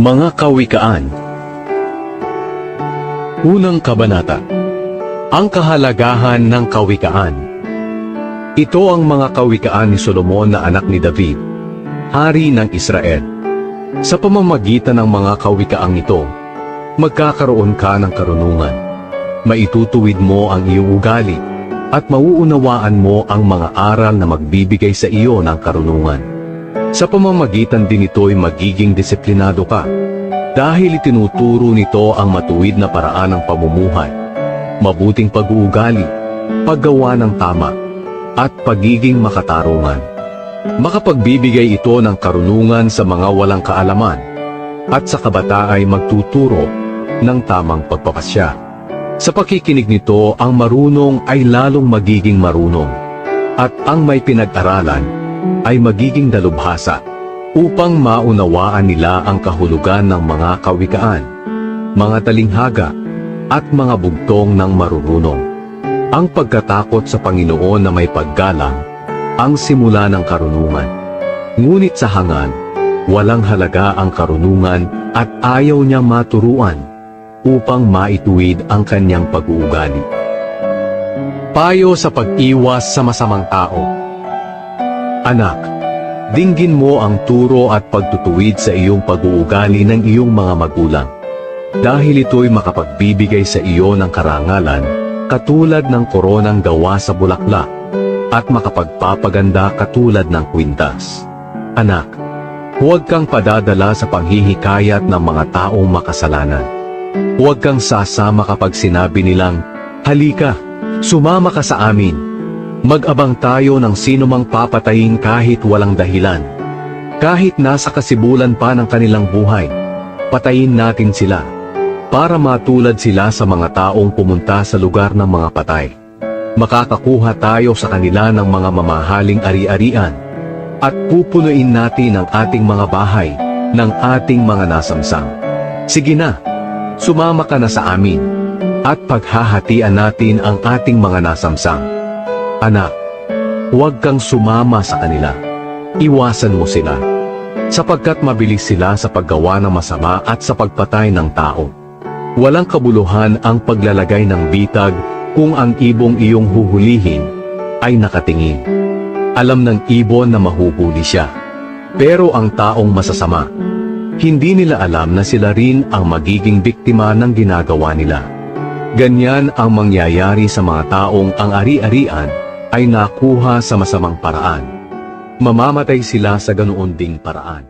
Mga Kawikaan Unang Kabanata Ang kahalagahan ng kawikaan Ito ang mga kawikaan ni Solomon na anak ni David, hari ng Israel. Sa pamamagitan ng mga kawikaang ito, magkakaroon ka ng karunungan. Maitutuwid mo ang iyong ugali at mauunawaan mo ang mga aral na magbibigay sa iyo ng karunungan. Sa pamamagitan din ito'y magiging disiplinado ka dahil itinuturo nito ang matuwid na paraan ng pamumuhay, mabuting pag-uugali, paggawa ng tama, at pagiging makatarungan. Makapagbibigay ito ng karunungan sa mga walang kaalaman at sa kabata ay magtuturo ng tamang pagpapasya. Sa pakikinig nito, ang marunong ay lalong magiging marunong at ang may pinag-aralan ay magiging dalubhasa upang maunawaan nila ang kahulugan ng mga kawikaan, mga talinghaga at mga bugtong ng marurunong. Ang pagkatakot sa Panginoon na may paggalang ang simula ng karunungan. Ngunit sa hangan, walang halaga ang karunungan at ayaw niya maturuan upang maituwid ang kanyang pag-uugali. Payo sa pag-iwas sa masamang tao Anak, dinggin mo ang turo at pagtutuwid sa iyong pag-uugali ng iyong mga magulang. Dahil ito'y makapagbibigay sa iyo ng karangalan, katulad ng koronang gawa sa bulaklak, at makapagpapaganda katulad ng kwintas. Anak, huwag kang padadala sa panghihikayat ng mga taong makasalanan. Huwag kang sasama kapag sinabi nilang, Halika, sumama ka sa amin. Mag-abang tayo ng sinumang papatayin kahit walang dahilan. Kahit nasa kasibulan pa ng kanilang buhay, patayin natin sila para matulad sila sa mga taong pumunta sa lugar ng mga patay. Makakakuha tayo sa kanila ng mga mamahaling ari-arian at pupunuin natin ang ating mga bahay ng ating mga nasamsam. Sige na, sumama ka na sa amin at paghahatian natin ang ating mga nasamsam. Anak, huwag kang sumama sa kanila. Iwasan mo sila. Sapagkat mabilis sila sa paggawa ng masama at sa pagpatay ng tao. Walang kabuluhan ang paglalagay ng bitag kung ang ibong iyong huhulihin ay nakatingin. Alam ng ibon na mahuhuli siya. Pero ang taong masasama, hindi nila alam na sila rin ang magiging biktima ng ginagawa nila. Ganyan ang mangyayari sa mga taong ang ari-arian ay nakuha sa masamang paraan. Mamamatay sila sa ganoon ding paraan.